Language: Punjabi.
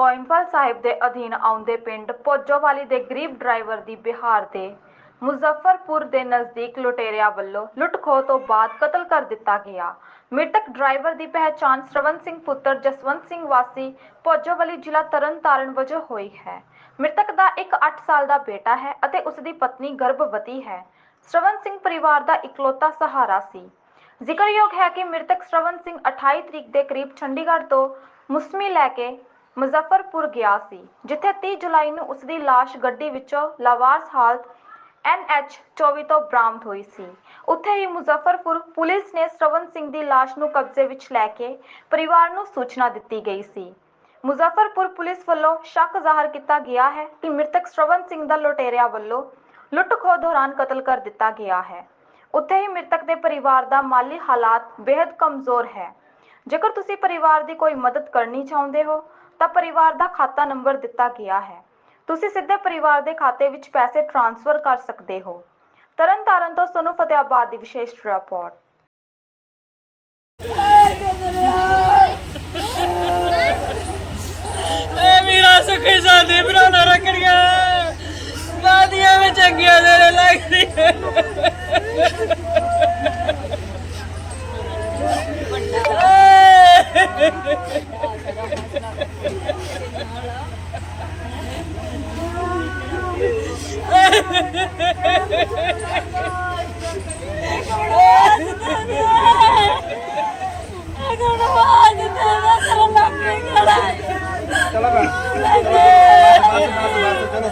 ਸਾਹਿਬ ਦੇ ਅਧੀਨ ਆਉਂਦੇ ਪਿੰਡ ਪੋਜੋਵਾਲੀ ਦੇ ਗਰੀਬ ਡਰਾਈਵਰ ਦੀ ਬਿਹਾਰ ਦੇ ਮੁਜ਼ੱਫਰਪੁਰ ਦੇ ਨਜ਼ਦੀਕ ਲੁਟੇਰਿਆਂ ਵੱਲੋਂ ਲੁੱਟ-ਖੋਹ ਤੋਂ ਬਾਅਦ ਕਤਲ ਕਰ ਦਿੱਤਾ ਗਿਆ। ਮ੍ਰਿਤਕ ਡਰਾਈਵਰ ਦੀ ਪਹਿਚਾਣ ਸ਼ਰਵਨ ਸਿੰਘ ਪੁੱਤਰ ਜਸਵੰਤ ਸਿੰਘ ਵਾਸੀ ਪੋਜੋਵਾਲੀ ਜ਼ਿਲ੍ਹਾ ਤਰਨਤਾਰਨ ਵਜੋਂ ਹੋਈ ਹੈ। ਮ੍ਰਿਤਕ ਦਾ ਇੱਕ 8 ਸਾਲ ਦਾ ਬੇਟਾ ਹੈ ਅਤੇ ਉਸ ਦੀ ਪਤਨੀ ਗਰਭਵਤੀ ਹੈ। ਸ਼ਰਵਨ ਸਿੰਘ ਪਰਿਵਾਰ ਦਾ ਇਕਲੌਤਾ ਸਹਾਰਾ ਸੀ। ਜ਼ਿਕਰਯੋਗ ਹੈ ਕਿ ਮ੍ਰਿਤਕ ਸ਼ਰਵਨ ਸਿੰਘ 28 ਤਰੀਕ ਦੇ ਕਰੀਬ ਚੰਡੀਗੜ੍ਹ ਤੋਂ ਮੁਸਮੀ ਲੈ ਕੇ ਮੁਜ਼ੱਫਰਪੁਰ ਗਿਆ ਸੀ, ਜਿੱਥੇ 30 ਜੁਲਾਈ ਨੂੰ ਉਸ ਦੀ ਲਾਸ਼ ਗੱਡੀ ਵਿੱਚੋਂ ਲਾਵਾਰਸ ਹਾਲਤ NH 24 ਤੋਂ ਬਰਾਮਦ ਹੋਈ ਸੀ। ਉੱਥੇ ਹੀ ਮੁਜ਼ੱਫਰਪੁਰ ਪੁਲਿਸ ਨੇ ਸ਼ਰਵਨ ਸਿੰਘ ਦੀ ਲਾਸ਼ ਨੂੰ ਕਬਜ਼ੇ ਵਿੱਚ ਲੈ ਕੇ ਪਰਿਵਾਰ ਨੂੰ ਸੂਚਨਾ ਦਿੱਤੀ ਗਈ ਸੀ। ਮੁਜ਼ੱਫਰਪੁਰ ਪੁਲਿਸ ਵੱਲੋਂ ਸ਼ੱਕ ਜ਼ਾਹਰ ਕੀਤਾ ਗਿਆ ਹੈ ਕਿ ਮ੍ਰਿਤਕ ਸ਼ਰਵਨ ਸਿੰਘ ਦਾ ਲੁਟੇਰਿਆਂ ਵੱਲੋਂ ਲੁੱਟ-ਖੋਹ ਦੌਰਾਨ ਕਤਲ ਕਰ ਦਿੱਤਾ ਗਿਆ ਹੈ। ਉੱਥੇ ਹੀ ਮ੍ਰਿਤਕ ਦੇ ਪਰਿਵਾਰ ਦਾ ਮਾਲੀ ਹਾਲਾਤ ਬੇहद ਕਮਜ਼ੋਰ ਹੈ। ਜੇਕਰ ਤੁਸੀਂ ਪਰਿਵਾਰ ਦੀ ਕੋਈ ਮਦਦ ਕਰਨੀ ਚਾਹੁੰਦੇ ਹੋ ਤਾਂ ਪਰਿਵਾਰ ਦਾ ਖਾਤਾ ਨੰਬਰ ਦਿੱਤਾ ਗਿਆ ਹੈ। ਤੁਸੀਂ ਸਿੱਧੇ ਪਰਿਵਾਰ ਦੇ ਖਾਤੇ ਵਿੱਚ ਪੈਸੇ ਟ੍ਰਾਂਸਫਰ ਕਰ ਸਕਦੇ ਹੋ। ਤਰਨਤਾਰਨ ਤੋਂ ਸੋਨੂੰ ਫਤਿਆਬਾਦ ਦੀ ਵਿਸ਼ੇਸ਼ ਰਿਪੋਰਟ। ਏ ਵੀਰਾ ਸੁਖੀ ਸਾਡੀ ਬਣਾਉਣਾ ਰੱਖੜੀਆਂ। ਬਾਦੀਆਂ ਵਿੱਚ ਚੰਗੀਆਂ ਦੇ ਲੱਗਦੀ ਚਲੋ ਬਸ ਬਸ ਬਸ ਚਲੋ